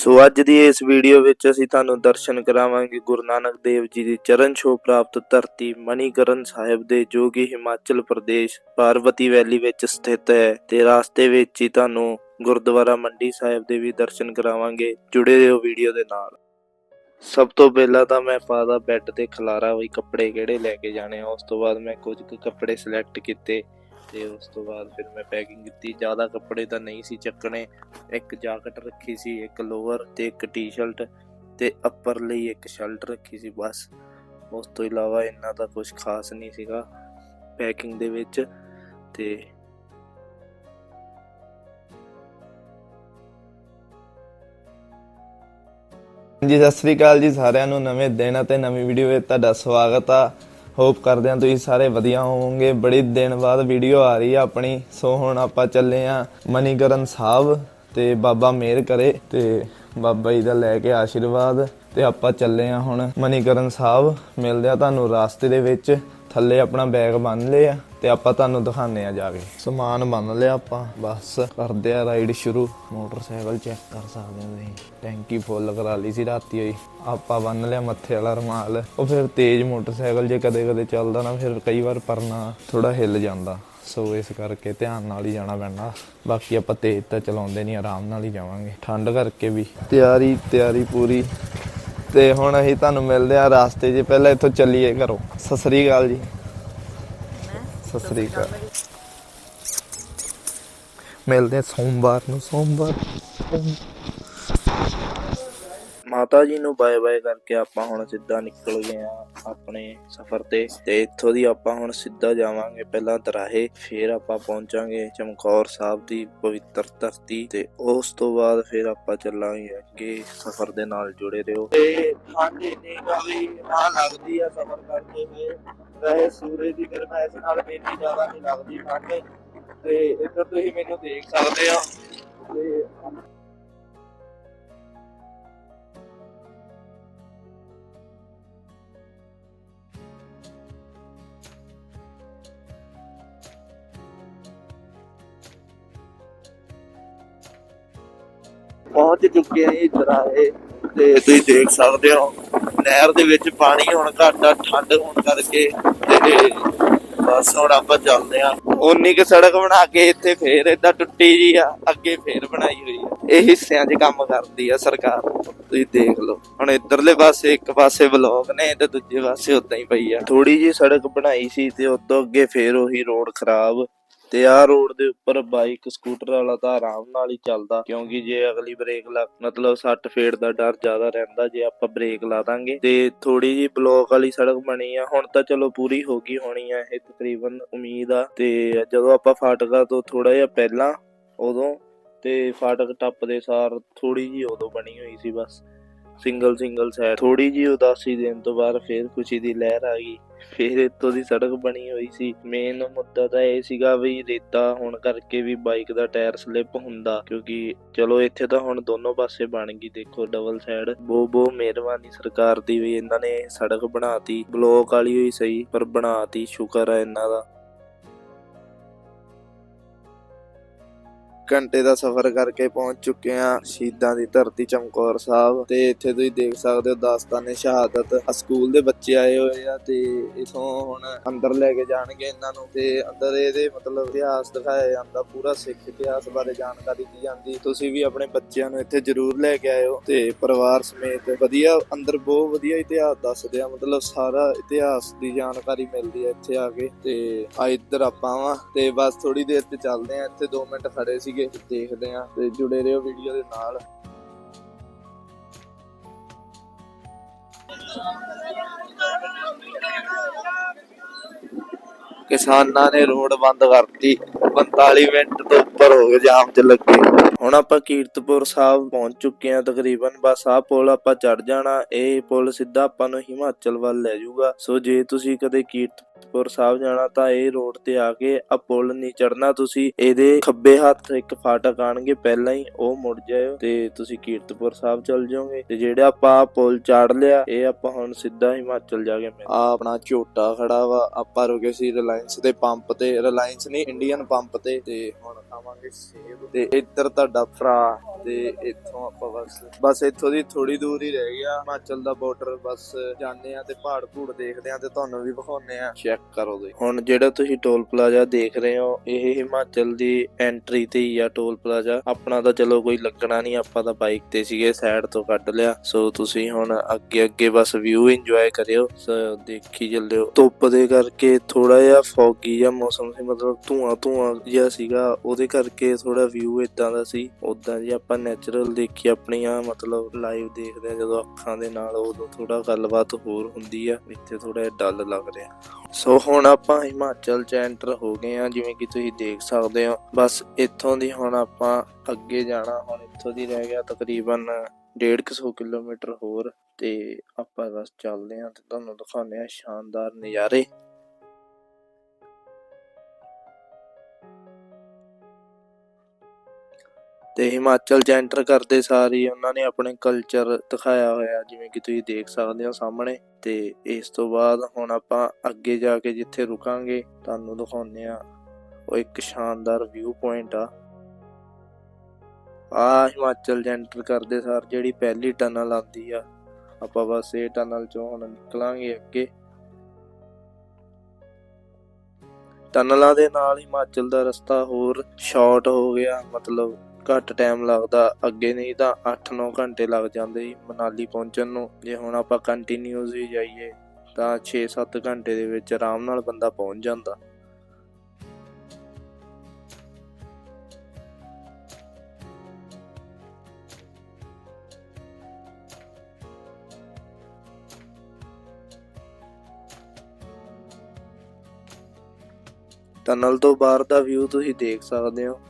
ਸੋ ਅੱਜ ਦੀ ਇਸ ਵੀਡੀਓ ਵਿੱਚ ਅਸੀਂ ਤੁਹਾਨੂੰ ਦਰਸ਼ਨ ਕਰਾਵਾਂਗੇ ਗੁਰੂ ਨਾਨਕ ਦੇਵ ਜੀ ਦੀ ਚਰਨ ਛੋਹ ਪ੍ਰਾਪਤ ਧਰਤੀ ਮਨੀਕਰਨ ਸਾਹਿਬ ਦੇ, ਜੋ ਕਿ ਹਿਮਾਚਲ ਪ੍ਰਦੇਸ਼ ਪਾਰਵਤੀ ਵੈਲੀ ਵਿੱਚ ਸਥਿਤ ਹੈ। ਤੇ ਰਾਸਤੇ ਵਿੱਚ ਹੀ ਤੁਹਾਨੂੰ ਗੁਰਦੁਆਰਾ ਮੰਡੀ ਸਾਹਿਬ ਦੇ ਵੀ ਦਰਸ਼ਨ ਕਰਾਵਾਂਗੇ, ਜੁੜੇ ਰਹੋ ਵੀਡੀਓ ਦੇ ਨਾਲ। ਸਭ ਤੋਂ ਪਹਿਲਾਂ ਤਾਂ ਮੈਂ ਪਾਦਾ ਬੈੱਡ ਤੇ ਖਲਾਰਾ ਹੋਈ ਕੱਪੜੇ ਕਿਹੜੇ ਲੈ ਕੇ ਜਾਣੇ ਆ, ਉਸ ਤੋਂ ਬਾਅਦ ਮੈਂ ਕੁਝ ਕੁ ਕੱਪੜੇ ਸਿਲੈਕਟ ਕੀਤੇ। ਤੇ ਉਸ ਤੋਂ ਬਾਅਦ ਫਿਰ ਮੈਂ ਪੈਕਿੰਗ ਕੀਤੀ। ਜ਼ਿਆਦਾ ਕੱਪੜੇ ਤਾਂ ਨਹੀਂ ਸੀ ਚੱਕਣੇ। ਇੱਕ ਜਾਕਟ ਰੱਖੀ ਸੀ, ਇੱਕ ਲੋਅਰ ਤੇ ਇੱਕ ਟੀ-ਸ਼ਰਟ ਤੇ ਅੱਪਰ ਲਈ ਇੱਕ ਸ਼ਰਟ ਰੱਖੀ ਸੀ ਬਸ। ਉਸ ਤੋਂ ਇਲਾਵਾ ਇੰਨਾ ਤਾਂ ਕੁਝ ਖਾਸ ਨਹੀਂ ਸੀਗਾ ਪੈਕਿੰਗ ਦੇ ਵਿੱਚ ਤੇ ਜੀ ਸਤਿ ਸ੍ਰੀ ਅਕਾਲ ਜੀ ਸਾਰਿਆਂ ਨੂੰ। ਨਵੇਂ ਦਿਨ ਅਤੇ ਨਵੀਂ ਵੀਡੀਓ ਵਿੱਚ ਤੁਹਾਡਾ ਸਵਾਗਤ ਆ। ਹੋਪ ਕਰਦੇ ਹਾਂ ਤੁਸੀਂ ਸਾਰੇ ਵਧੀਆ ਹੋਵੋਗੇ। ਬੜੀ ਦਿਨ ਬਾਅਦ ਵੀਡੀਓ ਆ ਰਹੀ ਆ ਆਪਣੀ। ਸੋ ਹੁਣ ਆਪਾਂ ਚੱਲੇ ਆ ਮਨੀਕਰਨ ਸਾਹਿਬ ਤੇ ਬਾਬਾ ਮੇਰ ਕਰੇ ਤੇ ਬਾਬਾ ਜੀ ਦਾ ਲੈ ਕੇ ਆਸ਼ੀਰਵਾਦ ਤੇ ਆਪਾਂ ਚੱਲੇ ਆ ਹੁਣ ਮਨੀਕਰਨ ਸਾਹਿਬ। ਮਿਲਦੇ ਆ ਤੁਹਾਨੂੰ ਰਾਸਤੇ ਦੇ ਵਿੱਚ। ਥੱਲੇ ਆਪਣਾ ਬੈਗ ਬੰਨ ਲਿਆ ਤੇ ਆਪਾਂ ਤੁਹਾਨੂੰ ਦਿਖਾਣੇ ਆ ਜਾ ਕੇ। ਸਮਾਨ ਬੰਨ ਲਿਆ ਆਪਾਂ, ਬਸ। ਕਰਦੇ ਆ ਰਾਈਡ ਸ਼ੁਰੂ। ਮੋਟਰਸਾਈਕਲ ਚੈੱਕ ਕਰ ਸਕਦੇ ਹੋ ਤੁਸੀਂ। ਟੈਂਕੀ ਫੁੱਲ ਕਰਾ ਲਈ ਸੀ ਰਾਤੀ ਹੋਈ। ਆਪਾਂ ਬੰਨ ਲਿਆ ਮੱਥੇ ਵਾਲਾ ਰਮਾਲ। ਉਹ ਫਿਰ ਤੇਜ਼ ਮੋਟਰਸਾਈਕਲ ਜੇ ਕਦੇ ਕਦੇ ਚੱਲਦਾ ਨਾ, ਫਿਰ ਕਈ ਵਾਰ ਪਰਨਾ ਥੋੜਾ ਹਿੱਲ ਜਾਂਦਾ। ਸੋ ਇਸ ਕਰਕੇ ਧਿਆਨ ਨਾਲ ਹੀ ਜਾਣਾ ਪੈਂਦਾ। ਬਾਕੀ ਆਪਾਂ ਤੇਜ਼ ਤਾਂ ਚਲਾਉਂਦੇ ਨਹੀਂ, ਆਰਾਮ ਨਾਲ ਹੀ ਜਾਵਾਂਗੇ। ਠੰਡ ਕਰਕੇ ਵੀ। ਤਿਆਰੀ ਤਿਆਰੀ ਪੂਰੀ। ਤੇ ਹੁਣ ਅਸੀਂ ਤੁਹਾਨੂੰ ਮਿਲਦੇ ਆ ਰਾਸਤੇ 'ਚ। ਪਹਿਲਾਂ ਇੱਥੋਂ ਚੱਲੀਏ ਘਰੋਂ। ਸਤਿ ਸ੍ਰੀ ਅਕਾਲ ਜੀ। ਸਤਿ ਸ੍ਰੀ ਅਕਾਲ। ਮਿਲਦੇ ਆ ਸੋਮਵਾਰ ਨੂੰ। ਸੋਮਵਾਰ ਮਾਤਾ ਜੀ ਨੂੰ ਬਾਏ ਬਾਏ ਕਰਕੇ ਆਪਾਂ ਹੁਣ ਸਿੱਧਾ ਨਿਕਲ ਗਏ ਆ ਆਪਣੇ ਸਫ਼ਰ ਤੇ। ਤੇ ਇੱਥੋਂ ਦੀ ਆਪਾਂ ਹੁਣ ਸਿੱਧਾ ਜਾਵਾਂਗੇ ਪਹਿਲਾਂ ਦਰਾਹੇ ਫਿਰ ਆਪਾਂ ਪਹੁੰਚਾਂਗੇ ਚਮਕੌਰ ਸਾਹਿਬ ਦੀ ਪਵਿੱਤਰ ਧਰਤੀ ਤੇ। ਉਸ ਤੋਂ ਬਾਅਦ ਫਿਰ ਆਪਾਂ ਚੱਲਾਂਗੇ ਅੱਗੇ ਸਫ਼ਰ ਦੇ ਨਾਲ ਜੁੜੇ ਰਹੋ। ਤੇ ਠੰਡ ਇੰਨੀ ਗਾਲੀ ਨਾ ਲੱਗਦੀ ਆ ਸਫ਼ਰ ਕਰਦੇ ਹੋਏ ਵੈਸੇ ਸੂਰਜ ਦੀ ਗਰਮੈਸ਼ ਨਾਲ ਇੰਨੀ ਜ਼ਿਆਦਾ ਨਹੀਂ ਲੱਗਦੀ ਠੰਡ। ਤੇ ਇੱਧਰ ਤੁਸੀਂ ਮੈਨੂੰ ਦੇਖ ਸਕਦੇ ਹੋ। ਤੇ ਪਹੁੰਚ ਚੁੱਕੇ ਆ ਇੱਧਰ ਆਏ ਤੇ ਤੁਸੀਂ ਦੇਖ ਸਕਦੇ ਹੋ, ਨਹਿਰ ਦੇ ਵਿੱਚ ਪਾਣੀ ਹੁਣ ਘੱਟ ਠੰਡ ਹੋਣ ਕਰਕੇ ਤੇ ਬਸ ਹੁਣ ਆਪਾਂ ਚੱਲਦੇ ਆ ਉਨੀ ਕਿ ਸੜਕ ਬਣਾ ਕੇ ਇੱਥੇ ਫੇਰ ਏਦਾਂ ਟੁੱਟੀ ਜੀ ਆ, ਅੱਗੇ ਫੇਰ ਬਣਾਈ ਹੋਈ ਆ। ਇਹ ਹਿੱਸਿਆਂ 'ਚ ਕੰਮ ਕਰਦੀ ਆ ਸਰਕਾਰ। ਤੁਸੀਂ ਦੇਖ ਲਓ, ਹੁਣ ਇਧਰਲੇ ਪਾਸੇ ਇੱਕ ਪਾਸੇ ਬਲੌਕ ਨੇ ਤੇ ਦੂਜੇ ਪਾਸੇ ਉਦਾਂ ਹੀ ਪਈ ਆ। ਥੋੜੀ ਜੀ ਸੜਕ ਬਣਾਈ ਸੀ ਤੇ ਉਤੋਂ ਅੱਗੇ ਫੇਰ ਉਹੀ ਰੋਡ ਖਰਾਬ ਤੇ ਆਹ ਰੋਡ ਦੇ ਉੱਪਰ ਬਾਈਕ, ਸਕੂਟਰ ਵਾਲਾ ਤਾਂ ਆਰਾਮ ਨਾਲ ਹੀ ਚੱਲਦਾ, ਕਿਉਂਕਿ ਜੇ ਅਗਲੀ ਬ੍ਰੇਕ ਲੱਗ, ਮਤਲਬ ਸੱਟ ਫੇੜ ਦਾ ਡਰ ਜ਼ਿਆਦਾ ਰਹਿੰਦਾ, ਜੇ ਆਪਾਂ ਬ੍ਰੇਕ ਲਾ ਦਾਂਗੇ। ਤੇ ਥੋੜੀ ਜੀ ਬਲੌਕ ਵਾਲੀ ਸੜਕ ਬਣੀ ਆ, ਹੁਣ ਤਾਂ ਚਲੋ ਪੂਰੀ ਹੋ ਗਈ ਹੋਣੀ ਆ ਇਹ ਤਕਰੀਬਨ ਉਮੀਦ ਆ। ਤੇ ਜਦੋਂ ਆਪਾਂ ਫਾਟਕਾ ਤੋਂ ਥੋੜਾ ਜਿਹਾ ਪਹਿਲਾਂ ਉਦੋਂ, ਤੇ ਫਾਟਕ ਟੱਪਦੇ ਸਾਰ ਥੋੜੀ ਜੀ ਉਦੋਂ ਬਣੀ ਹੋਈ ਸੀ ਬਸ। ਸਿੰਗਲ ਸਿੰਗਲ ਸਾਈਡ ਥੋੜੀ ਜੀ ਉਦਾਸੀ ਦੇਣ ਤੋਂ ਬਾਅਦ ਫੇਰ ਖੁਸ਼ੀ ਦੀ ਲਹਿਰ ਆ ਗਈ। ਫੇਰ ਇੱਥੋਂ ਦੀ ਸੜਕ ਬਣੀ ਹੋਈ ਸੀ। ਮੇਨ ਮੁੱਦਾ ਤਾਂ ਇਹ ਸੀਗਾ ਵੀ ਰੇਤਾ ਹੋਣ ਕਰਕੇ ਵੀ ਬਾਈਕ ਦਾ ਟਾਇਰ ਸਲਿੱਪ ਹੁੰਦਾ। ਕਿਉਂਕਿ ਚਲੋ ਇੱਥੇ ਤਾਂ ਹੁਣ ਦੋਨੋਂ ਪਾਸੇ ਬਣ ਗਈ। ਦੇਖੋ ਡਬਲ ਸਾਈਡ ਬਹੁਤ ਬਹੁਤ ਮਿਹਰਬਾਨੀ ਸਰਕਾਰ ਦੀ ਵੀ ਇਹਨਾਂ ਨੇ ਸੜਕ ਬਣਾਤੀ। ਬਲੋਕ ਵਾਲੀ ਹੋਈ ਸਹੀ, ਪਰ ਬਣਾਤੀ। ਸ਼ੁਕਰ ਹੈ ਇਹਨਾਂ ਦਾ। ਘੰਟੇ ਦਾ ਸਫ਼ਰ ਕਰਕੇ ਪਹੁੰਚ ਚੁੱਕੇ ਆ ਸ਼ਹੀਦਾਂ ਦੀ ਧਰਤੀ ਚਮਕੌਰ ਸਾਹਿਬ ਤੇ ਇੱਥੇ ਤੁਸੀਂ ਦੇਖ ਸਕਦੇ ਹੋ ਦਾਸਤਾਨੇ ਸ਼ਹਾਦਤ ਸਕੂਲ ਦੇ ਬੱਚੇ ਆਏ ਹੋਏ ਆ ਤੇ ਇਥੋਂ ਹੁਣ ਅੰਦਰ ਲੈ ਕੇ ਜਾਣਗੇ ਇਹਨਾਂ ਨੂੰ ਤੇ ਅੰਦਰ ਇਹਦੇ ਮਤਲਬ ਇਤਿਹਾਸ ਦਿਖਾਇਆ ਜਾਂਦਾ, ਪੂਰਾ ਸਿੱਖ ਇਤਿਹਾਸ ਬਾਰੇ ਜਾਣਕਾਰੀ ਦੀ ਜਾਂਦੀ। ਤੁਸੀਂ ਵੀ ਆਪਣੇ ਬੱਚਿਆਂ ਨੂੰ ਇੱਥੇ ਜ਼ਰੂਰ ਲੈ ਕੇ ਆਇਓ ਤੇ ਪਰਿਵਾਰ ਸਮੇਤ ਵਧੀਆ, ਅੰਦਰ ਬਹੁਤ ਵਧੀਆ ਇਤਿਹਾਸ ਦੱਸਦੇ ਆ, ਮਤਲਬ ਸਾਰਾ ਇਤਿਹਾਸ ਦੀ ਜਾਣਕਾਰੀ ਮਿਲਦੀ ਹੈ ਇੱਥੇ ਆ ਕੇ ਤੇ ਆ ਇੱਧਰ ਆਪਾਂ ਵਾ ਤੇ ਬਸ ਥੋੜੀ ਦੇਰ ਤੇ ਚੱਲਦੇ ਆ, ਇੱਥੇ 2 ਮਿੰਟ ਖੜੇ ਸੀਗੇ। ਦੇਖਦੇ ਆ ਤੇ ਜੁੜੇ ਰਹੋ ਵੀਡੀਓ ਦੇ ਨਾਲ। ਕਿਸਾਨਾਂ ਨੇ ਰੋਡ ਬੰਦ ਕਰਤੀ। 45 ਮਿੰਟ ਤੋਂ ਉੱਪਰ ਹੋ ਗਏ ਜਾਮ 'ਚ ਲੱਗੇ। ਹੁਣ ਆਪਾਂ ਕੀਰਤਪੁਰ ਸਾਹਿਬ ਪਹੁੰਚ ਚੁੱਕੇ ਹਾਂ ਤਕਰੀਬਨ। ਬਸ ਆਹ ਪੁਲ ਆਪਾਂ ਚੜ ਜਾਣਾ। ਇਹ ਪੁਲ ਸਿੱਧਾ ਆਪਾਂ ਨੂੰ ਹਿਮਾਚਲ ਵੱਲ ਲੈ ਜਾਊਗਾ। ਸੋ ਜੇ ਤੁਸੀਂ ਕਦੇ ਕੀਰਤ ਕੀਰਤਪੁਰ ਸਾਹਿਬ ਜਾਣਾ ਤਾਂ ਇਹ ਰੋਡ ਤੇ ਆ ਕੇ ਆ ਪੁਲ ਨਹੀਂ ਚੜਨਾ ਤੁਸੀਂ ਇਹਦੇ ਖੱਬੇ ਹੱਥ ਇੱਕ ਫਾਟਕ ਆਣਗੇ, ਪਹਿਲਾਂ ਹੀ ਉਹ ਮੁੜ ਜਾਇਓ ਤੇ ਤੁਸੀਂ ਕੀਰਤਪੁਰ ਸਾਹਿਬ ਚਲ ਜਾਓਗੇ। ਤੇ ਜਿਹੜਾ ਆਪਾਂ ਪੁਲ ਚਾੜ ਲਿਆ, ਇਹ ਆਪਾਂ ਹੁਣ ਸਿੱਧਾ ਹਿਮਾਚਲ ਜਾ ਕੇ ਆ ਆਪਣਾ ਝੋਟਾ ਖੜਾ ਵਾ, ਆਪਾਂ ਰੁਕੇ ਸੀ ਰਿਲਾਇੰਸ ਦੇ ਪੰਪ ਤੇ, ਰਿਲਾਇੰਸ ਨਹੀਂ, ਇੰਡੀਅਨ ਪੰਪ ਤੇ। ਤੇ ਹੁਣ ਆਵਾਂਗੇ ਸੇਬ ਤੇ। ਇੱਧਰ ਤੁਹਾਡਾ ਭਰਾ ਤੇ ਇੱਥੋਂ ਆਪਾਂ ਬਸ ਬਸ ਇੱਥੋਂ ਦੀ ਥੋੜੀ ਦੂਰ ਹੀ ਰਹਿ ਗਿਆ। ਹਿਮਾਚਲ ਦਾ ਬਾਰਡਰ ਬਸ ਜਾਂਦੇ ਆ ਤੇ ਪਹਾੜ ਭੂੜ ਦੇਖਦੇ ਆ ਤੇ ਤੁਹਾਨੂੰ ਵੀ ਵਿਖਾਉਨੇ ਆ। ਚੈੱਕ ਕਰੋ ਤੁਸੀਂ। ਹੁਣ ਜਿਹੜਾ ਤੁਸੀਂ ਟੋਲ ਪਲਾਜ਼ਾ ਦੇਖ ਰਹੇ ਹੋ, ਇਹ ਹਿਮਾਚਲ ਦੀ ਐਂਟਰੀ ਤੇ ਹੀ ਆ ਟੋਲ ਪਲਾਜ਼ਾ ਆਪਣਾ ਤਾਂ ਚਲੋ ਕੋਈ ਲੱਗਣਾ ਨਹੀਂ, ਆਪਾਂ ਤਾਂ ਬਾਈਕ ਤੇ ਸੀਗੇ ਸਾਈਡ ਤੋਂ ਕੱਢ ਲਿਆ। ਸੋ ਤੁਸੀਂ ਹੁਣ ਅੱਗੇ ਅੱਗੇ ਬਸ ਵਿਊ ਇੰਜੋਏ ਕਰਿਓ। ਦੇਖੀ ਚੱਲਿਓ ਧੁੱਪ ਦੇ ਕਰਕੇ ਥੋੜਾ ਜਿਹਾ ਫੌਗੀ ਜਿਹਾ ਮੌਸਮ ਸੀ, ਮਤਲਬ ਧੂਆਂ ਧੂਆਂ ਜਿਹਾ ਸੀਗਾ। ਉਹਦੇ ਕਰਕੇ ਥੋੜਾ ਵਿਊ ਇਦਾਂ ਦਾ ਸੀ। ਉਦਾਂ ਜੇ ਆਪਾਂ ਨੈਚੁਰਲ ਦੇਖੀ ਆਪਣੀਆਂ ਮਤਲਬ ਲਾਈਵ ਦੇਖਦੇ ਆ। ਜਦੋਂ ਅੱਖਾਂ ਦੇ ਨਾਲ ਉਦੋਂ ਥੋੜਾ ਗੱਲਬਾਤ ਹੋਰ ਹੁੰਦੀ ਆ, ਇੱਥੇ ਥੋੜਾ ਡਲ ਲੱਗ ਰਿਹਾ। ਸੋ ਹੁਣ ਆਪਾਂ ਹਿਮਾਚਲ ਚ ਐਂਟਰ ਹੋ ਗਏ ਆ ਜਿਵੇਂ ਕਿ ਤੁਸੀਂ ਦੇਖ ਸਕਦੇ ਹੋ। ਬਸ ਇੱਥੋਂ ਦੀ ਹੁਣ ਆਪਾਂ ਅੱਗੇ ਜਾਣਾ, ਹੁਣ ਇੱਥੋਂ ਦੀ ਰਹਿ ਗਿਆ ਤਕਰੀਬਨ 150 ਕਿਲੋਮੀਟਰ ਹੋਰ। ਤੇ ਆਪਾਂ ਬਸ ਚੱਲਦੇ ਆ ਤੇ ਤੁਹਾਨੂੰ ਦਿਖਾਉਂਦੇ ਆ ਸ਼ਾਨਦਾਰ ਨਜ਼ਾਰੇ। ਤੇ ਹਿਮਾਚਲ ਚ ਐਂਟਰ ਕਰਦੇ ਸਾਰ ਹੀ ਉਹਨਾਂ ਨੇ ਆਪਣੇ ਕਲਚਰ ਦਿਖਾਇਆ ਹੋਇਆ, ਜਿਵੇਂ ਕਿ ਤੁਸੀਂ ਦੇਖ ਸਕਦੇ ਹੋ ਸਾਹਮਣੇ। ਤੇ ਇਸ ਤੋਂ ਬਾਅਦ ਹੁਣ ਆਪਾਂ ਅੱਗੇ ਜਾ ਕੇ ਜਿੱਥੇ ਰੁਕਾਂਗੇ, ਤੁਹਾਨੂੰ ਦਿਖਾਉਂਦੇ ਆ ਉਹ ਇੱਕ ਸ਼ਾਨਦਾਰ ਵਿਊ ਪੁਆਇੰਟ ਆ। ਆ ਹਿਮਾਚਲ ਚ ਐਂਟਰ ਕਰਦੇ ਸਾਰ ਜਿਹੜੀ ਪਹਿਲੀ ਟਨਲ ਆਉਂਦੀ ਆ, ਆਪਾਂ ਬਸ ਇਹ ਟਨਲ ਚੋਂ ਹੁਣ ਨਿਕਲਾਂਗੇ ਅੱਗੇ। ਟਨਲਾਂ ਦੇ ਨਾਲ ਹਿਮਾਚਲ ਦਾ ਰਸਤਾ ਹੋਰ ਸ਼ਾਰਟ ਹੋ ਗਿਆ, ਮਤਲਬ ਘੱਟ ਟਾਈਮ ਲੱਗਦਾ, ਅੱਗੇ ਨਹੀਂ ਤਾਂ 8-9 ਘੰਟੇ ਲੱਗ ਜਾਂਦੇ ਸੀ ਮਨਾਲੀ ਪਹੁੰਚਣ ਨੂੰ। ਜੇ ਹੁਣ ਆਪਾਂ ਕੰਟੀਨਿਊਸ ਹੀ ਜਾਈਏ, ਤਾਂ 6-7 ਘੰਟੇ ਦੇ ਵਿੱਚ ਆਰਾਮ ਨਾਲ ਬੰਦਾ ਪਹੁੰਚ ਜਾਂਦਾ। ਟਨਲ ਤੋਂ ਬਾਹਰ ਦਾ ਵਿਊ ਤੁਸੀਂ ਦੇਖ ਸਕਦੇ ਹੋ।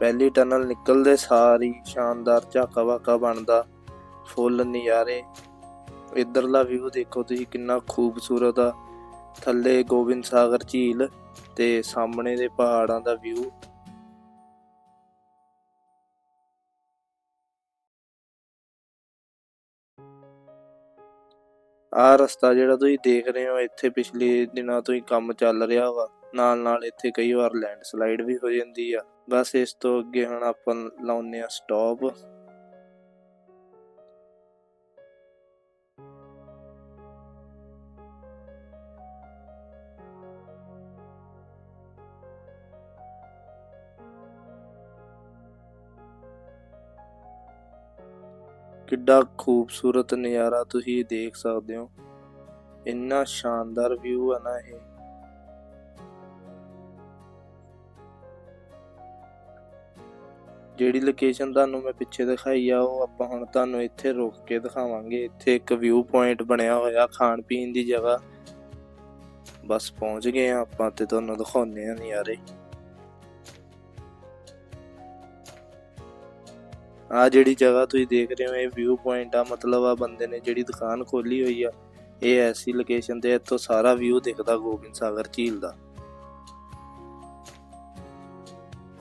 ਪਹਿਲੀ ਟਨਲ ਨਿਕਲਦੇ ਸਾਰ ਹੀ ਸ਼ਾਨਦਾਰ ਝਾਕਾ ਵਾਕਾ ਬਣਦਾ। ਫੁੱਲ, ਨਜ਼ਾਰੇ, ਇਧਰਲਾ ਵਿਊ ਦੇਖੋ ਤੁਸੀਂ ਕਿੰਨਾ ਖੂਬਸੂਰਤ ਆ। ਥੱਲੇ ਗੋਬਿੰਦ ਸਾਗਰ ਝੀਲ ਤੇ ਸਾਹਮਣੇ ਦੇ ਪਹਾੜਾਂ ਦਾ ਵਿਊ ਆਹ ਰਸਤਾ ਜਿਹੜਾ ਤੁਸੀਂ ਦੇਖ ਰਹੇ ਹੋ, ਇੱਥੇ ਪਿਛਲੇ ਦਿਨਾਂ ਤੋਂ ਹੀ ਕੰਮ ਚੱਲ ਰਿਹਾ ਵਾ। ਨਾਲ ਨਾਲ ਇੱਥੇ ਕਈ ਵਾਰ ਲੈਂਡ ਸਲਾਈਡ ਵੀ ਹੋ ਜਾਂਦੀ ਆ। ਬਸ ਇਸ ਤੋਂ ਅੱਗੇ ਹੁਣ ਆਪਾਂ ਲਾਉਨੇ ਆ ਸਟਾਪ ਕਿੱਡਾ ਖੂਬਸੂਰਤ ਨਜ਼ਾਰਾ ਤੁਸੀਂ ਦੇਖ ਸਕਦੇ ਹੋ। ਇੰਨਾ ਸ਼ਾਨਦਾਰ ਵਿਊ ਹੈ ਨਾ ਇਹ। ਜਿਹੜੀ ਲੋਕੇਸ਼ਨ ਤੁਹਾਨੂੰ ਮੈਂ ਪਿੱਛੇ ਦਿਖਾਈ ਆ, ਉਹ ਆਪਾਂ ਹੁਣ ਤੁਹਾਨੂੰ ਇੱਥੇ ਰੁਕ ਕੇ ਦਿਖਾਵਾਂਗੇ। ਇੱਥੇ ਇੱਕ ਵਿਊ ਪੁਆਇੰਟ ਬਣਿਆ ਹੋਇਆ, ਖਾਣ ਪੀਣ ਦੀ ਜਗ੍ਹਾ। ਬਸ ਪਹੁੰਚ ਗਏ ਆ ਆਪਾਂ ਤੇ ਤੁਹਾਨੂੰ ਦਿਖਾਉਂਦੇ ਆ ਨਜ਼ਾਰੇ। ਆ ਜਿਹੜੀ ਜਗ੍ਹਾ ਤੁਸੀਂ ਦੇਖ ਰਹੇ ਹੋ, ਇਹ ਵਿਊ ਪੁਆਇੰਟ ਆ, ਮਤਲਬ ਆ ਬੰਦੇ ਨੇ ਜਿਹੜੀ ਦੁਕਾਨ ਖੋਲੀ ਹੋਈ ਆ, ਇਹ ਐਸੀ ਲੋਕੇਸ਼ਨ ਤੇ ਇੱਥੋਂ ਸਾਰਾ ਵਿਊ ਦਿਖਦਾ ਗੋਬਿੰਦ ਸਾਗਰ ਝੀਲ ਦਾ।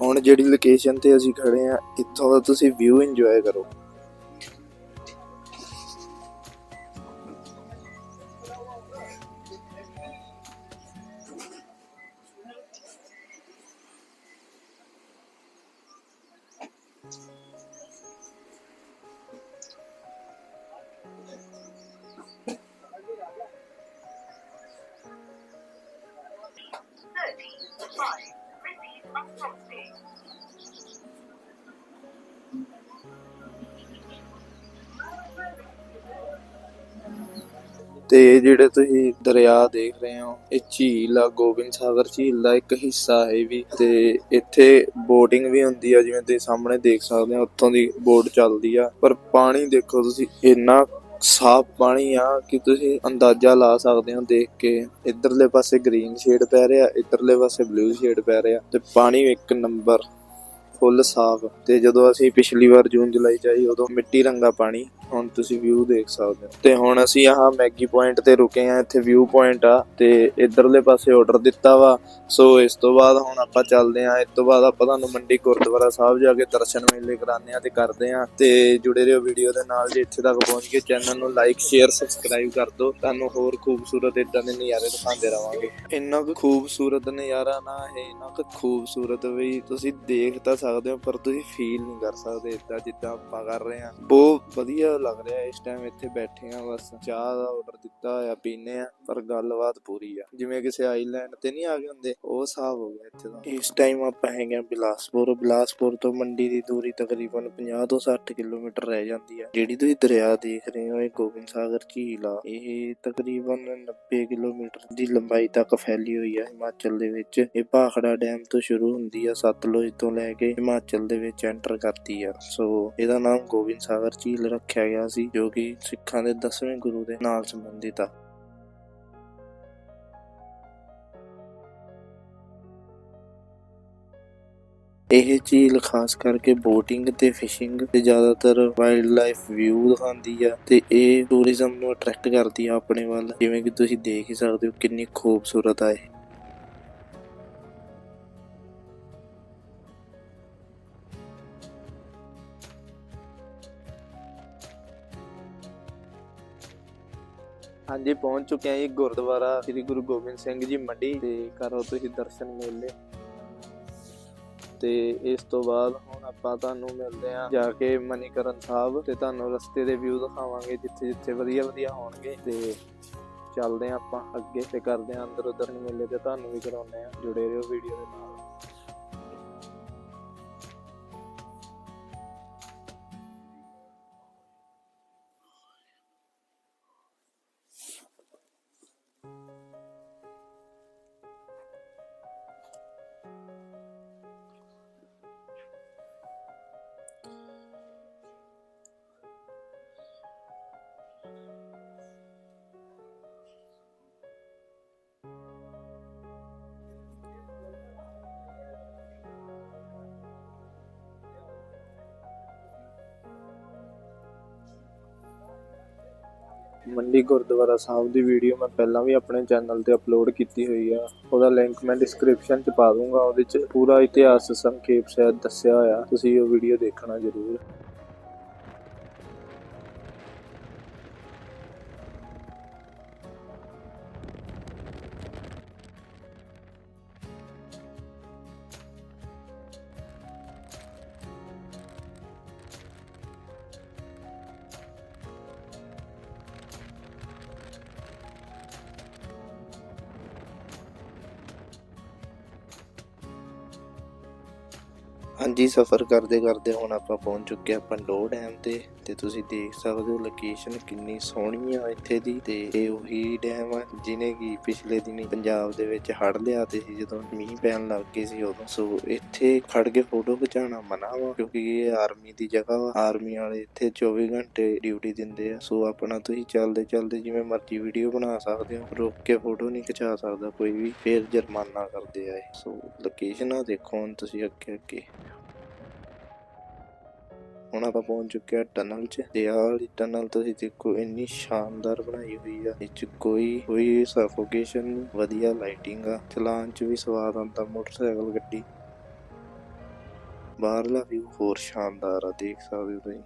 ਹੁਣ ਜਿਹੜੀ ਲੋਕੇਸ਼ਨ ਤੇ ਅਸੀਂ ਖੜੇ ਆ ਇੱਥੋਂ ਦਾ ਤੁਸੀਂ ਵਿਊ ਇੰਜੋਏ ਕਰੋ। ਤੇ ਇਹ ਜਿਹੜੇ ਤੁਸੀਂ ਦਰਿਆ ਦੇਖ ਰਹੇ ਹੋ, ਇਹ ਝੀਲ ਆ, ਗੋਬਿੰਦ ਸਾਗਰ ਝੀਲ ਦਾ ਇੱਕ ਹਿੱਸਾ ਹੈ ਇਹ ਵੀ। ਤੇ ਇੱਥੇ ਬੋਟਿੰਗ ਵੀ ਹੁੰਦੀ ਆ, ਜਿਵੇਂ ਤੁਸੀਂ ਸਾਹਮਣੇ ਦੇਖ ਸਕਦੇ ਹੋ, ਉੱਥੋਂ ਦੀ ਬੋਟ ਚੱਲਦੀ ਆ। ਪਰ ਪਾਣੀ ਦੇਖੋ ਤੁਸੀਂ, ਇੰਨਾ ਸਾਫ਼ ਪਾਣੀ ਆ ਕਿ ਤੁਸੀਂ ਅੰਦਾਜ਼ਾ ਲਾ ਸਕਦੇ ਹੋ ਦੇਖ ਕੇ। ਇਧਰਲੇ ਪਾਸੇ ਗ੍ਰੀਨ ਸ਼ੇਡ ਪੈ ਰਿਹਾ, ਇਧਰਲੇ ਪਾਸੇ ਬਲੂ ਸ਼ੇਡ ਪੈ ਰਿਹਾ ਤੇ ਪਾਣੀ ਇੱਕ ਨੰਬਰ ਫੁੱਲ ਸਾਫ਼। ਤੇ ਜਦੋਂ ਅਸੀਂ ਪਿਛਲੀ ਵਾਰ ਜੂਨ ਜੁਲਾਈ ਚ ਆਈ ਉਦੋਂ ਮਿੱਟੀ ਰੰਗਾ ਪਾਣੀ ਹੁਣ ਤੁਸੀਂ ਵਿਊ ਦੇਖ ਸਕਦੇ ਹੋ। ਤੇ ਹੁਣ ਅਸੀਂ ਆਹ ਮੈਗੀ ਪੁਆਇੰਟ ਤੇ ਰੁਕੇ ਆ ਇੱਥੇ ਵਿਊ ਪੁਆਇੰਟ ਆ, ਤੇ ਇਧਰਲੇ ਪਾਸੇ ਆਰਡਰ ਦਿੱਤਾ ਵਾ। ਸੋ ਇਸ ਤੋਂ ਬਾਅਦ ਹੁਣ ਆਪਾਂ ਚੱਲਦੇ ਆ ਇਸ ਤੋਂ ਬਾਅਦ ਆਪਾਂ ਤੁਹਾਨੂੰ ਮੰਡੀ ਗੁਰਦੁਆਰਾ ਸਾਹਿਬ ਜਾ ਕੇ ਦਰਸ਼ਨ ਮੇਲੇ ਕਰਾਉਂਦੇ ਆ ਤੇ ਕਰਦੇ ਆ ਤੇ ਜੁੜੇ ਰਹੋ ਵੀਡੀਓ ਦੇ ਨਾਲ ਜੇ ਇੱਥੇ ਤੱਕ ਪਹੁੰਚ ਕੇ ਚੈਨਲ ਨੂੰ ਲਾਈਕ ਸ਼ੇਅਰ ਸਬਸਕ੍ਰਾਈਬ ਕਰ ਦਿਓ। ਤੁਹਾਨੂੰ ਹੋਰ ਖੂਬਸੂਰਤ ਇਦਾਂ ਦੇ ਨਜ਼ਾਰੇ ਦਿਖਾਉਂਦੇ ਰਵਾਂਗੇ। ਇੰਨਾ ਕੁ ਖੂਬਸੂਰਤ ਨਜ਼ਾਰਾ ਨਾ ਹੈ ਇੰਨਾ ਕੁ ਖੂਬਸੂਰਤ ਵੀ ਤੁਸੀਂ ਦੇਖ ਤਾਂ ਸਕਦੇ ਹੋ, ਪਰ ਤੁਸੀਂ ਫੀਲ ਨਹੀਂ ਕਰ ਸਕਦੇ ਇਦਾਂ ਜਿੱਦਾਂ ਆਪਾਂ ਕਰ ਰਹੇ ਆ ਬਹੁਤ ਵਧੀਆ ਲੱਗ ਰਿਹਾ ਇਸ ਟਾਈਮ ਇੱਥੇ ਬੈਠੇ ਆ ਬਸ। ਚਾਹ ਦਾ ਆਰਡਰ ਦਿੱਤਾ ਹੋਇਆ, ਪੀਨੇ ਆ, ਪਰ ਗੱਲਬਾਤ ਪੂਰੀ ਆ। ਜਿਵੇਂ ਕਿਸੇ ਆਈਲੈਂਡ ਤੇ ਨਹੀਂ ਆ ਗਏ ਹੁੰਦੇ, ਉਹ ਹਿਸਾਬ ਹੋ ਗਿਆ ਇੱਥੇ ਦਾ। ਇਸ ਟਾਈਮ ਆਪਾਂ ਹੈਗੇ ਆ ਬਿਲਾਸਪੁਰ। ਬਿਲਾਸਪੁਰ ਤੋਂ ਮੰਡੀ ਦੀ ਦੂਰੀ ਤਕਰੀਬਨ 50 ਤੋਂ 60 ਕਿਲੋਮੀਟਰ ਰਹਿ ਜਾਂਦੀ ਆ। ਜਿਹੜੀ ਤੁਸੀਂ ਦਰਿਆ ਦੇਖ ਰਹੇ ਹੋ, ਇਹ ਗੋਬਿੰਦ ਸਾਗਰ ਝੀਲ ਆ। ਇਹ ਤਕਰੀਬਨ 90 ਕਿਲੋਮੀਟਰ ਦੀ ਲੰਬਾਈ ਤੱਕ ਫੈਲੀ ਹੋਈ ਆ ਹਿਮਾਚਲ ਦੇ ਵਿੱਚ। ਇਹ ਭਾਖੜਾ ਡੈਮ ਤੋਂ ਸ਼ੁਰੂ ਹੁੰਦੀ ਆ, ਸਤਲੁਜ ਤੋਂ ਲੈ ਕੇ ਹਿਮਾਚਲ ਦੇ ਵਿੱਚ ਐਂਟਰ ਕਰਦੀ ਆ। ਸੋ ਇਹਦਾ ਨਾਮ ਗੋਬਿੰਦ ਸਾਗਰ ਝੀਲ ਰੱਖਿਆ ਗਿਆ ਸੀ, ਜੋ ਕਿ ਸਿੱਖਾਂ ਦੇ 10ਵੇਂ ਗੁਰੂ ਦੇ ਨਾਲ ਸੰਬੰਧਿਤ ਆ। ਇਹ ਝੀਲ ਖਾਸ ਕਰਕੇ ਬੋਟਿੰਗ ਤੇ ਫਿਸ਼ਿੰਗ ਤੇ ਜ਼ਿਆਦਾਤਰ ਵਾਈਲਡ ਲਾਈਫ ਵਿਊ ਦਿਖਾਉਂਦੀ ਆ ਤੇ ਇਹ ਟੂਰਿਜ਼ਮ ਨੂੰ ਅਟਰੈਕਟ ਕਰਦੀ ਆ ਆਪਣੇ ਵੱਲ। ਜਿਵੇਂ ਕਿ ਤੁਸੀਂ ਦੇਖ ਹੀ ਸਕਦੇ ਹੋ ਕਿੰਨੀ ਖੂਬਸੂਰਤ ਆ ਇਹ। ਹਾਂਜੀ, ਪਹੁੰਚ ਚੁੱਕੇ ਹਾਂ ਜੀ ਗੁਰਦੁਆਰਾ ਸ੍ਰੀ ਗੁਰੂ ਗੋਬਿੰਦ ਸਿੰਘ ਜੀ ਮੰਡੀ ਤੇ। ਕਰੋ ਤੁਸੀਂ ਦਰਸ਼ਨ ਮੇਲੇ। ਤੇ ਇਸ ਤੋਂ ਬਾਅਦ ਹੁਣ ਆਪਾਂ ਤੁਹਾਨੂੰ ਮਿਲਦੇ ਆਂ ਜਾ ਕੇ ਮਨੀਕਰਨ ਸਾਹਿਬ ਤੇ ਤੁਹਾਨੂੰ ਰਸਤੇ ਦੇ ਵਿਊ ਦਿਖਾਵਾਂਗੇ ਜਿੱਥੇ ਜਿੱਥੇ ਵਧੀਆ ਵਧੀਆ ਹੋਣਗੇ। ਤੇ ਚੱਲਦੇ ਆਂ ਆਪਾਂ ਅੱਗੇ ਤੇ ਕਰਦੇ ਆਂ ਅੰਦਰ ਉਧਰ ਮੇਲੇ ਤੇ ਤੁਹਾਨੂੰ ਵੀ ਕਰਾਉਂਦੇ ਆਂ ਜੁੜੇ ਰਹੋ ਵੀਡੀਓ ਦੇ ਨਾਲ। ਮੰਡੀ ਗੁਰਦੁਆਰਾ ਸਾਹਿਬ ਦੀ ਵੀਡੀਓ ਮੈਂ ਪਹਿਲਾਂ ਵੀ ਆਪਣੇ ਚੈਨਲ ਤੇ ਅਪਲੋਡ ਕੀਤੀ ਹੋਈ ਆ। ਉਹਦਾ ਲਿੰਕ ਮੈਂ ਡਿਸਕ੍ਰਿਪਸ਼ਨ 'ਚ ਪਾ ਦੂੰਗਾ, ਉਹਦੇ 'ਚ ਪੂਰਾ ਇਤਿਹਾਸ, ਸੰਖੇਪ ਸਹਿਤ ਦੱਸਿਆ ਹੋਇਆ। ਤੁਸੀਂ ਉਹ ਵੀਡੀਓ ਦੇਖਣਾ ਜ਼ਰੂਰ। ਹਾਂਜੀ ਸਫ਼ਰ ਕਰਦੇ ਕਰਦੇ ਹੁਣ ਆਪਾਂ ਪਹੁੰਚ ਚੁੱਕੇ ਹਾਂ ਪੰਡੋ ਡੈਮ ਤੇ। ਤੇ ਤੁਸੀਂ ਦੇਖ ਸਕਦੇ ਹੋ ਲੋਕੇਸ਼ਨ ਕਿੰਨੀ ਸੋਹਣੀ ਆ ਇੱਥੇ ਦੀ ਤੇ ਇਹ ਉਹੀ ਡੈਮ ਆ ਜਿਹਨੇ ਕੀ ਪਿਛਲੇ ਦਿਨੀ ਪੰਜਾਬ ਦੇ ਵਿੱਚ ਹੜ੍ਹ ਲਿਆਤੇ ਸੀ, ਜਦੋਂ ਮੀਂਹ ਪੈਣ ਲੱਗ ਗਏ ਸੀ ਉਦੋਂ। ਸੋ ਇੱਥੇ ਖੜ ਕੇ ਫੋਟੋ ਖਿਚਾਉਣਾ ਮਨਾ ਵਾ, ਕਿਉਂਕਿ ਇਹ ਆਰਮੀ ਦੀ ਜਗ੍ਹਾ ਵਾ। ਆਰਮੀ ਵਾਲੇ ਇੱਥੇ 24 ਘੰਟੇ ਡਿਊਟੀ ਦਿੰਦੇ ਆ। ਸੋ ਆਪਣਾ ਤੁਸੀਂ ਚੱਲਦੇ ਚੱਲਦੇ ਜਿਵੇਂ ਮਰਜ਼ੀ ਵੀਡੀਓ ਬਣਾ ਸਕਦੇ ਹੋ, ਰੋਕ ਕੇ ਫੋਟੋ ਨਹੀਂ ਖਿਚਾ ਸਕਦਾ ਕੋਈ ਵੀ, ਫੇਰ ਜੁਰਮਾਨਾ ਕਰਦੇ ਆ ਇਹ। ਸੋ ਲੋਕੇਸ਼ਨ ਆ ਦੇਖੋ ਹੁਣ ਤੁਸੀਂ ਅੱਗੇ ਅੱਗੇ। ਹੁਣ ਆਪਾਂ ਪਹੁੰਚ ਚੁੱਕੇ ਆ ਟਨਲ 'ਚ ਤੇ ਆਹ ਵਾਲੀ ਟਨਲ ਤੁਸੀਂ ਦੇਖੋ ਇੰਨੀ ਸ਼ਾਨਦਾਰ ਬਣਾਈ ਹੋਈ ਆ। ਇਹ 'ਚ ਕੋਈ ਕੋਈ ਸਫੋਕੇਸ਼ਨ ਨਹੀਂ, ਵਧੀਆ ਲਾਈਟਿੰਗ ਆ। ਚਲਾਉਣ 'ਚ ਵੀ ਸਵਾਦ ਆਉਂਦਾ ਮੋਟਰਸਾਈਕਲ ਗੱਡੀ। ਬਾਹਰਲਾ ਵੀ ਹੋਰ ਸ਼ਾਨਦਾਰ ਆ, ਦੇਖ ਸਕਦੇ ਹੋ ਤੁਸੀਂ।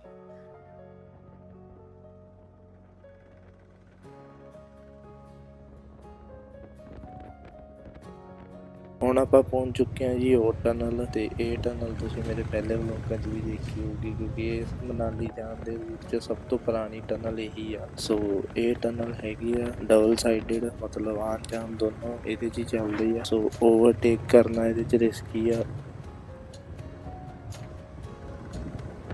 ਹੁਣ ਆਪਾਂ ਪਹੁੰਚ ਚੁੱਕੇ ਹਾਂ ਜੀ ਉਹ ਟਨਲ ਤੇ। ਇਹ ਟਨਲ ਤੁਸੀਂ ਮੇਰੇ ਪਹਿਲੇ ਵਲੋਗਾਂ 'ਚ ਵੀ ਦੇਖੀ ਹੋਊਗੀ ਕਿਉਂਕਿ ਇਹ ਮਨਾਲੀ ਜਾਣ ਦੇ ਵਿੱਚ ਸਭ ਤੋਂ ਪੁਰਾਣੀ ਟਨਲ ਇਹੀ ਆ। ਸੋ ਇਹ ਟਨਲ ਹੈਗੀ ਆ ਡਬਲ ਸਾਈਡਡ ਮਤਲਬ ਆਉਣ ਜਾਣ ਦੋਨੋਂ ਇਹਦੇ 'ਚ ਹੀ ਚੱਲਦੀ ਆ। ਸੋ ਓਵਰਟੇਕ ਕਰਨਾ ਇਹਦੇ 'ਚ ਰਿਸਕੀ ਆ।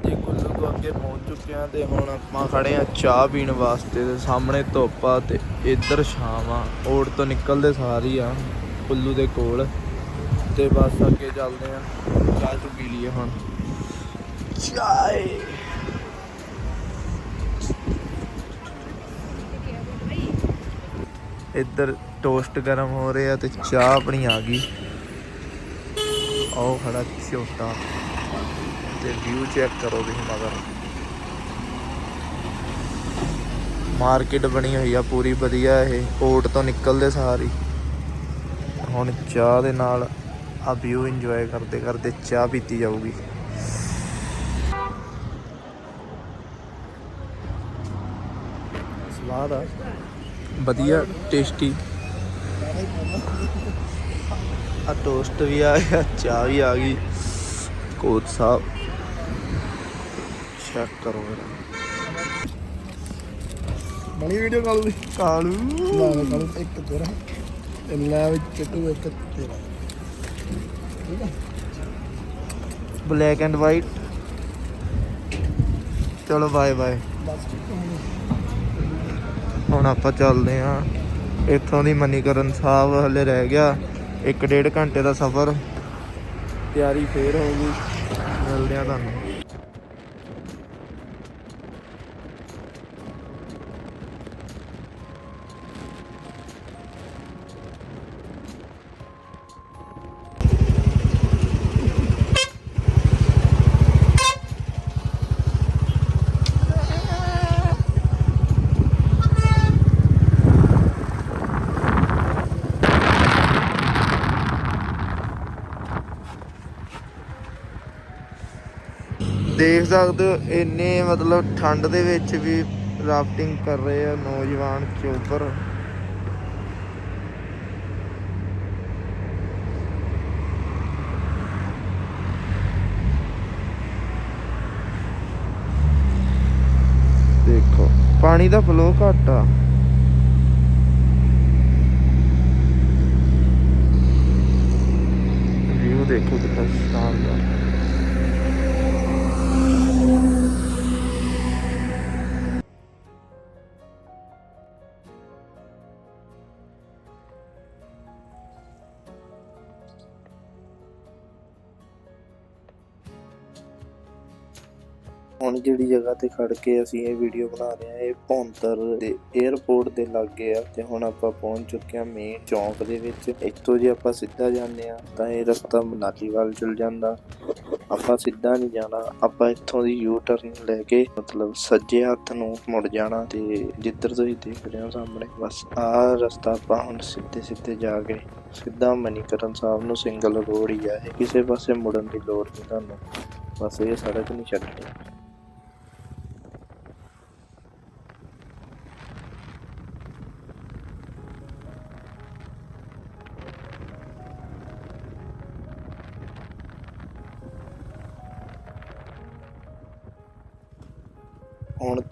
ਜੀ ਕੁੱਲੂ ਤੋਂ ਅੱਗੇ ਪਹੁੰਚ ਚੁੱਕੇ ਹਾਂ ਤੇ ਹੁਣ ਆਪਾਂ ਖੜੇ ਆ ਚਾਹ ਪੀਣ ਵਾਸਤੇ ਤੇ ਸਾਹਮਣੇ ਧੁੱਪ ਆ ਤੇ ਇੱਧਰ ਛਾਂ ਆ। ਓੜ ਤੋਂ ਨਿਕਲਦੇ ਸਾਰੀ ਆ। ਕੁੱਲੂ ਦੇ ਕੋਲ। ਤੇ ਬਸ ਅੱਗੇ ਚੱਲਦੇ ਆ। ਚਾਹ ਚੁ ਪੀ ਲਈਏ ਹੁਣ। ਚਾਏ। ਇੱਧਰ ਟੋਸਟ ਗਰਮ ਹੋ ਰਹੇ ਆ ਤੇ ਚਾਹ ਆਪਣੀ ਆ ਗਈ। ਆਓ ਖੜਾ ਛੋਟਾ ਤੇ ਵਿਊ ਚੈੱਕ ਕਰੋ ਤੁਸੀਂ ਮਗਰ। ਮਾਰਕੀਟ ਬਣੀ ਹੋਈ ਆ ਪੂਰੀ ਵਧੀਆ ਇਹ। ਕੋਰਟ ਤੋਂ ਨਿਕਲਦੇ ਸਾਰੀ ਹੁਣ ਚਾਹ ਦੇ ਨਾਲ ਆ ਵਿਊ ਇੰਜੋਏ ਕਰਦੇ ਕਰਦੇ ਚਾਹ ਪੀਤੀ ਜਾਊਗੀ। ਸਵਾਦ ਆ। ਵਧੀਆ ਟੇਸਟੀ ਆ ਟੋਸਟ ਵੀ ਆ ਗਿਆ ਚਾਹ ਵੀ ਆ ਗਈ। ਕੋਚ ਸਾਹਿਬ ਚੈੱਕ ਕਰੋ ਮੇਰਾ ਬਣੀ ਵੀਡੀਓ ਕਾਲ ਦੀ? ਕਾਲੂ। ਲੈ ਲੈ ਕਾਲ ਇੱਕ ਤੇਰਾ। ਲੈ ਵਿੱਚ ਤੂੰ ਇੱਕ ਤੇਰਾ ਠੀਕ ਹੈ ਬਲੈਕ ਐਂਡ ਵਾਈਟ ਚਲੋ ਬਾਏ ਬਾਏ ਹੁਣ ਆਪਾਂ ਚੱਲਦੇ ਆਂ ਇੱਥੋਂ ਦੀ ਮਨੀਕਰਨ ਸਾਹਿਬ ਹਲੇ ਰਹਿ ਗਿਆ। ਇੱਕ ਡੇਢ ਘੰਟੇ ਦਾ ਸਫ਼ਰ। ਤਿਆਰੀ ਫੇਰ ਹੋਊਗੀ। ਮਿਲਦੇ ਆ ਤੁਹਾਨੂੰ। ਸਕਦੇ ਹੋ, ਇੰਨੇ ਮਤਲਬ ਠੰਡ ਦੇ ਵਿੱਚ ਵੀ ਰਾਫਟਿੰਗ ਕਰ ਰਹੇ ਆ ਨੌਜਵਾਨ ਚੋਪਰ ਦੇਖੋ, ਪਾਣੀ ਦਾ ਫਲੋ ਘੱਟ ਆ। ਵਿਊ ਦੇਖੋ ਕਿੰਨਾ ਸ਼ਾਨਦਾਰ। ਹੁਣ ਜਿਹੜੀ ਜਗ੍ਹਾ ਤੇ ਖੜ ਕੇ ਅਸੀਂ ਇਹ ਵੀਡੀਓ ਬਣਾ ਰਹੇ ਹਾਂ, ਇਹ ਭੌਂਤਰ ਦੇ 에ਅਰਪੋਰਟ ਦੇ ਲਾਗੇ ਆ ਤੇ ਹੁਣ ਆਪਾਂ ਪਹੁੰਚ ਚੁੱਕੇ ਹਾਂ ਮੇਨ ਚੌਂਕ ਦੇ ਵਿੱਚ। ਇੱਥੋਂ ਜੇ ਆਪਾਂ ਸਿੱਧਾ ਜਾਂਦੇ ਆ ਤਾਂ ਇਹ ਰਸਤਾ ਮਨਾਲੀ ਵੱਲ ਚਲ ਜਾਂਦਾ। ਆਪਾਂ ਸਿੱਧਾ ਨਹੀਂ ਜਾਣਾ, ਆਪਾਂ ਇੱਥੋਂ ਦੀ ਯੂ ਟਰਨ ਲੈ ਕੇ ਮਤਲਬ ਸੱਜੇ ਹੱਥ ਨੂੰ ਮੁੜ ਜਾਣਾ ਤੇ ਜਿੱਧਰ ਤੁਸੀਂ ਦੇਖ ਰਹੇ ਹੋ ਸਾਹਮਣੇ, ਬਸ ਆਹ ਰਸਤਾ ਆਪਾਂ ਹੁਣ ਸਿੱਧੇ ਸਿੱਧੇ ਜਾ ਕੇ ਸਿੱਧਾ ਮਨੀਕਰਨ ਸਾਹਿਬ ਨੂੰ ਸਿੰਗਲ ਰੋਡ ਹੀ ਆ, ਇਹ ਕਿਸੇ ਪਾਸੇ ਮੁੜਨ ਦੀ ਲੋੜ ਨਹੀਂ ਤੁਹਾਨੂੰ। ਬਸ ਇਹ ਸੜਕ ਨਹੀਂ ਛੱਡਣੀ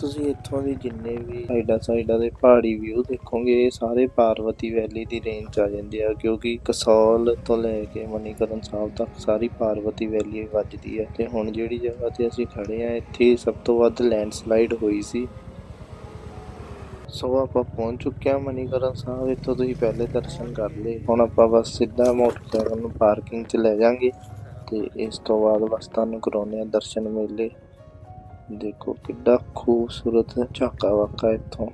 ਤੁਸੀਂ ਇੱਥੋਂ ਦੇ ਜਿੰਨੇ ਵੀ ਸਾਈਡਾਂ ਸਾਈਡਾਂ ਦੇ ਪਹਾੜੀ ਵਿਊ ਦੇਖੋਗੇ, ਇਹ ਸਾਰੇ ਪਾਰਵਤੀ ਵੈਲੀ ਦੀ ਰੇਂਜ 'ਚ ਆ ਜਾਂਦੇ ਆ, ਕਿਉਂਕਿ ਕਸੌਲ ਤੋਂ ਲੈ ਕੇ ਮਨੀਕਰਨ ਸਾਹਿਬ ਤੱਕ ਸਾਰੀ ਪਾਰਵਤੀ ਵੈਲੀ ਵੱਜਦੀ ਹੈ ਤੇ ਹੁਣ ਜਿਹੜੀ ਜਗ੍ਹਾ ਤੇ ਅਸੀਂ ਖੜੇ ਆ, ਇੱਥੇ ਸਭ ਤੋਂ ਵੱਧ ਲੈਂਡਸਲਾਈਡ ਹੋਈ ਸੀ। ਸੋ ਆਪਾਂ ਪਹੁੰਚ ਚੁੱਕੇ ਹਾਂ ਮਨੀਕਰਨ ਸਾਹਿਬ, ਇੱਥੋਂ ਤੁਸੀਂ ਪਹਿਲੇ ਦਰਸ਼ਨ ਕਰ ਲਏ। ਹੁਣ ਆਪਾਂ ਬਸ ਸਿੱਧਾ ਮੋਟਰਸਾਈਕਲ ਨੂੰ ਪਾਰਕਿੰਗ 'ਚ ਲੈ ਜਾਾਂਗੇ ਤੇ ਇਸ ਤੋਂ ਬਾਅਦ ਬਸ ਤੁਹਾਨੂੰ ਕਰਾਉਣੇ ਆ ਦਰਸ਼ਨ ਮੇਲੇ। ਦੇਖੋ ਕਿੱਡਾ ਖੂਬਸੂਰਤ ਝਾਕਾ ਵਾਕਾ ਇੱਥੋਂ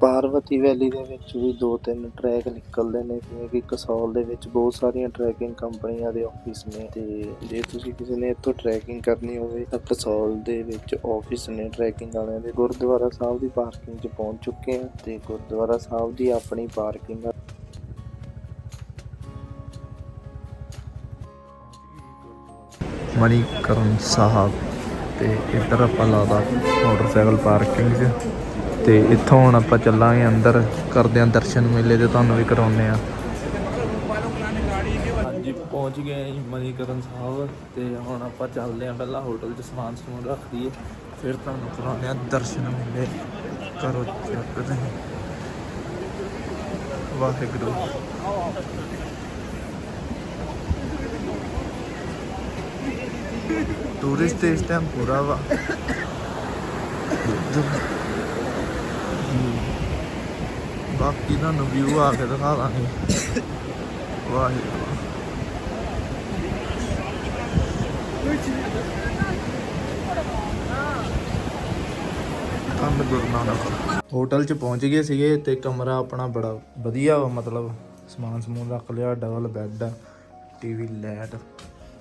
ਪਾਰਵਤੀ ਵੈਲੀ ਦੇ ਵਿੱਚ ਵੀ ਦੋ ਤਿੰਨ ਟਰੈਕ ਨਿਕਲਦੇ ਨੇ ਜਿਵੇਂ ਕਿ ਕਸੌਲ ਦੇ ਵਿੱਚ ਬਹੁਤ ਸਾਰੀਆਂ ਟਰੈਕਿੰਗ ਕੰਪਨੀਆਂ ਦੇ ਆਫਿਸ ਨੇ ਤੇ ਜੇ ਤੁਸੀਂ ਕਿਸੇ ਨੇ ਇੱਥੋਂ ਟਰੈਕਿੰਗ ਕਰਨੀ ਹੋਵੇ ਤਾਂ ਕਸੌਲ ਦੇ ਵਿੱਚ ਆਫਿਸ ਨੇ ਟਰੈਕਿੰਗ ਵਾਲਿਆਂ ਦੇ ਗੁਰਦੁਆਰਾ ਸਾਹਿਬ ਦੀ ਪਾਰਕਿੰਗ 'ਚ ਪਹੁੰਚ ਚੁੱਕੇ ਹਾਂ ਤੇ ਗੁਰਦੁਆਰਾ ਸਾਹਿਬ ਦੀ ਆਪਣੀ ਪਾਰਕਿੰਗ ਆ ਮਣੀਕਰਨ ਸਾਹਿਬ ਤੇ ਇੱਧਰ ਆਪਾਂ ਲਾਦਾ ਮੋਟਰਸਾਈਕਲ ਪਾਰਕਿੰਗ 'ਚ ਤੇ ਇੱਥੋਂ ਹੁਣ ਆਪਾਂ ਚੱਲਾਂਗੇ ਅੰਦਰ, ਕਰਦੇ ਆਂ ਦਰਸ਼ਨ ਮੇਲੇ ਤੇ ਤੁਹਾਨੂੰ ਵੀ ਕਰਾਉਨੇ ਆ ਹਾਂਜੀ, ਪਹੁੰਚ ਗਏ ਮਨੀਕਰਨ ਸਾਹਿਬ ਤੇ ਹੁਣ ਆਪਾਂ ਚੱਲਦੇ ਆਂ ਪਹਿਲਾਂ ਹੋਟਲ 'ਚ ਸਮਾਨ ਸਮੂਨ ਰੱਖ ਦਈਏ, ਫਿਰ ਤੁਹਾਨੂੰ ਕਰਾਉਨੇ ਆ ਦਰਸ਼ਨ ਮੇਲੇ। ਕਰੋ ਚੈੱਕ ਤੁਸੀਂ। ਵਾਹਿਗੁਰੂ। ਟੂਰਿਸਟ ਇਸ ਟਾਈਮ ਪੂਰਾ ਵਾ ਬਾਕੀ ਤੁਹਾਨੂੰ ਵਿਊ ਆ ਕੇ ਦਿਖਾ ਦਾਂਗੇ ਵਾਹਿਗੁਰੂ ਧੰਨ ਗੁਰੂ ਨਾਨਕ ਹੋਟਲ ਚ ਪਹੁੰਚ ਗਏ ਸੀਗੇ ਤੇ ਕਮਰਾ ਆਪਣਾ ਬੜਾ ਵਧੀਆ ਵਾ, ਮਤਲਬ ਸਮਾਨ ਸਮੂਨ ਰੱਖ ਲਿਆ ਡਬਲ ਬੈੱਡ ਆ ਟੀਵੀ ਲੈਟ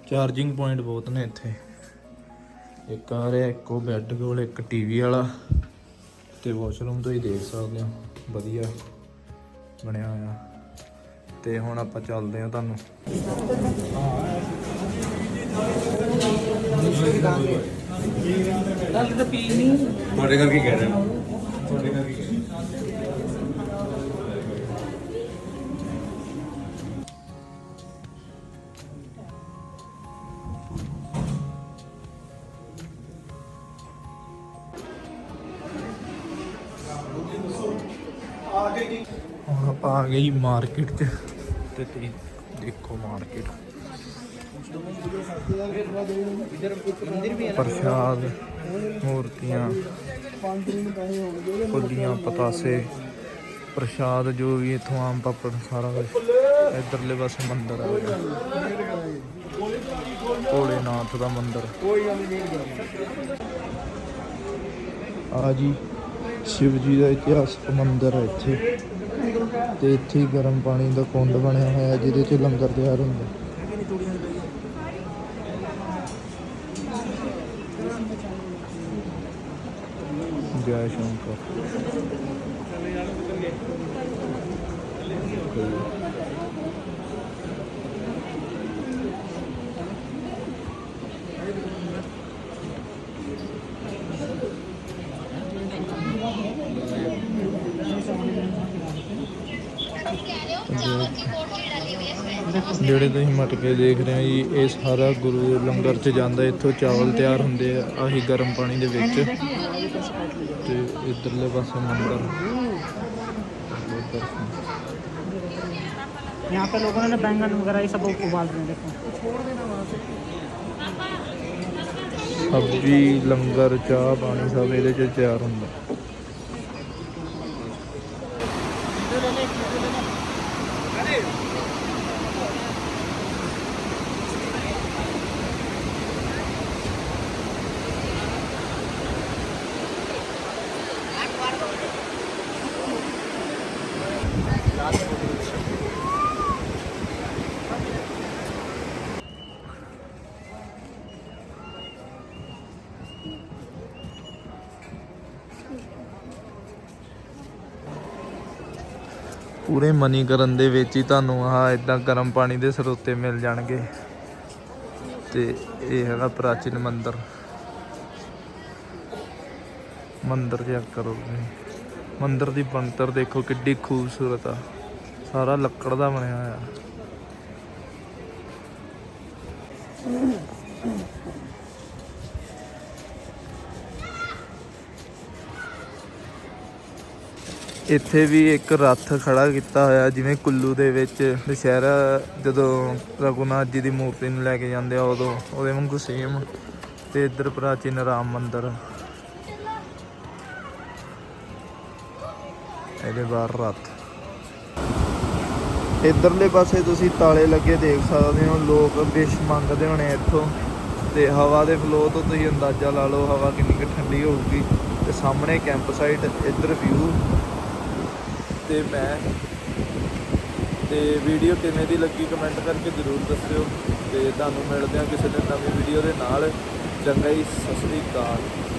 ਚਾਰਜਿੰਗ ਪੁਆਇੰਟ ਬਹੁਤ ਨੇ ਇੱਥੇ। ਇੱਕ ਆ ਰਿਹਾ, ਇੱਕੋ ਬੈੱਡ ਕੋਲ, ਇੱਕ ਟੀਵੀ ਵਾਲਾ ਤੇ ਵਾਸ਼ਰੂਮ ਤੋਂ ਹੀ ਦੇਖ ਸਕਦੇ ਹੋ। ਵਧੀਆ ਬਣਿਆ ਹੋਇਆ। ਤੇ ਹੁਣ ਆਪਾਂ ਚੱਲਦੇ ਹਾਂ ਤੁਹਾਨੂੰ। ਤੁਹਾਡੇ ਕਰਕੇ ਕਹਿ ਰਹੇ। ਤੁਹਾਡੇ ਕਰਕੇ ਕਹਿ ਰਹੇ ਹਾਂ। ਹੁਣ ਗਏ ਮਾਰਕੀਟ 'ਚ। ਤੇ ਤੁਸੀਂ ਦੇਖੋ ਮਾਰਕੀਟ। ਪ੍ਰਸ਼ਾਦ ਮੂਰਤੀਆਂ ਫੁੱਲੀਆਂ ਪਤਾਸੇ ਪ੍ਰਸ਼ਾਦ ਜੋ ਵੀ ਇਥੋਂ ਆਮ ਪਾਪੜ ਸਾਰਾ ਕੁਝ ਇਧਰਲੇ ਪਾਸੇ ਮੰਦਿਰ ਆ ਗਿਆ। ਭੋਲੇਨਾਥ ਦਾ ਮੰਦਿਰ। ਆ ਜੀ। ਸ਼ਿਵ ਜੀ ਦਾ ਇਤਿਹਾਸਕ ਮੰਦਿਰ ਹੈ ਇੱਥੇ। ਤੇ ਇੱਥੇ ਗਰਮ ਪਾਣੀ ਦਾ ਕੁੰਡ ਬਣਿਆ ਹੋਇਆ, ਜਿਹਦੇ 'ਚ ਲੰਗਰ ਤਿਆਰ ਹੁੰਦਾ। ਜੈ ਸ਼ੰਕਰ। ਜਿਹੜੇ ਤੁਸੀਂ ਮਟਕੇ ਦੇਖ ਰਹੇ ਹੋ ਜੀ ਇਹ ਸਾਰਾ ਗੁਰੂ ਦੇ ਲੰਗਰ ਚ ਜਾਂਦਾ ਇੱਥੋਂ ਚਾਵਲ ਤਿਆਰ ਹੁੰਦੇ ਆ ਆਹੀ ਗਰਮ ਪਾਣੀ ਦੇ ਵਿੱਚ ਤੇ ਇਧਰਲੇ ਪਾਸੇ ਮੰਦਰ यहाँ पे लोगों ने बैंगन वगैरह ये सब उबाल रहे हैं देखो ਸਬਜ਼ੀ ਲੰਗਰ ਚਾਹ ਪਾਣੀ ਸਭ ਇਹਦੇ ਚ ਤਿਆਰ ਹੁੰਦਾ ਪੂਰੇ ਮਨੀਕਰਨ ਦੇ ਵਿੱਚ ਹੀ ਤੁਹਾਨੂੰ ਆਹ ਇਦਾਂ ਗਰਮ ਪਾਣੀ ਦੇ ਸਰੋਤੇ ਮਿਲ ਜਾਣਗੇ। ਤੇ ਇਹ ਹੈਗਾ ਪ੍ਰਾਚੀਨ ਮੰਦਿਰ। ਮੰਦਿਰ ਚੈੱਕ ਕਰੋ ਤੁਸੀਂ? ਮੰਦਿਰ ਦੀ ਬਣਤਰ ਦੇਖੋ ਕਿੱਡੀ ਖੂਬਸੂਰਤ ਆ। ਸਾਰਾ ਲੱਕੜ ਦਾ ਬਣਿਆ ਹੋਇਆ। ਇੱਥੇ ਵੀ ਇੱਕ ਰੱਥ ਖੜਾ ਕੀਤਾ ਹੋਇਆ, ਜਿਵੇਂ ਕੁੱਲੂ ਦੇ ਵਿੱਚ ਦੁਸ਼ਹਿਰਾ ਜਦੋਂ ਰਘੁਨਾਥ ਜੀ ਦੀ ਮੂਰਤੀ ਨੂੰ ਲੈ ਕੇ ਜਾਂਦੇ ਆ, ਉਦੋਂ ਉਹਦੇ ਵਾਂਗੂ ਸੇਮ ਤੇ ਇੱਧਰ ਪ੍ਰਾਚੀਨ ਰਾਮ ਮੰਦਿਰ। ਇਹਦੇ ਬਾਹਰ ਰੱਥ। ਇੱਧਰਲੇ ਪਾਸੇ ਤੁਸੀਂ ਤਾਲੇ ਲੱਗੇ ਦੇਖ ਸਕਦੇ ਹੋ, ਲੋਕ ਵਿਸ਼ ਮੰਗਦੇ ਹੋਣੇ ਇੱਥੋਂ। ਤੇ ਹਵਾ ਦੇ ਫਲੋ ਤੋਂ ਤੁਸੀਂ ਅੰਦਾਜ਼ਾ ਲਾ ਲਓ, ਹਵਾ ਕਿੰਨੀ ਕੁ ਠੰਡੀ ਹੋਊਗੀ। ਤੇ ਸਾਹਮਣੇ ਕੈਂਪ ਸਾਈਟ ਇੱਧਰ ਵਿਊ ਤੇ ਮੈਂ ਤੇ ਵੀਡੀਓ ਕਿਵੇਂ ਦੀ ਲੱਗੀ ਕਮੈਂਟ ਕਰਕੇ ਜ਼ਰੂਰ ਦੱਸਿਓ ਤੇ ਤੁਹਾਨੂੰ ਮਿਲਦੇ ਹਾਂ ਕਿਸੇ ਦਿਨ ਨਵੀਂ ਵੀਡੀਓ ਦੇ ਨਾਲ। ਚੰਗਾ ਹੀ ਸਤਿ ਸ੍ਰੀ ਅਕਾਲ।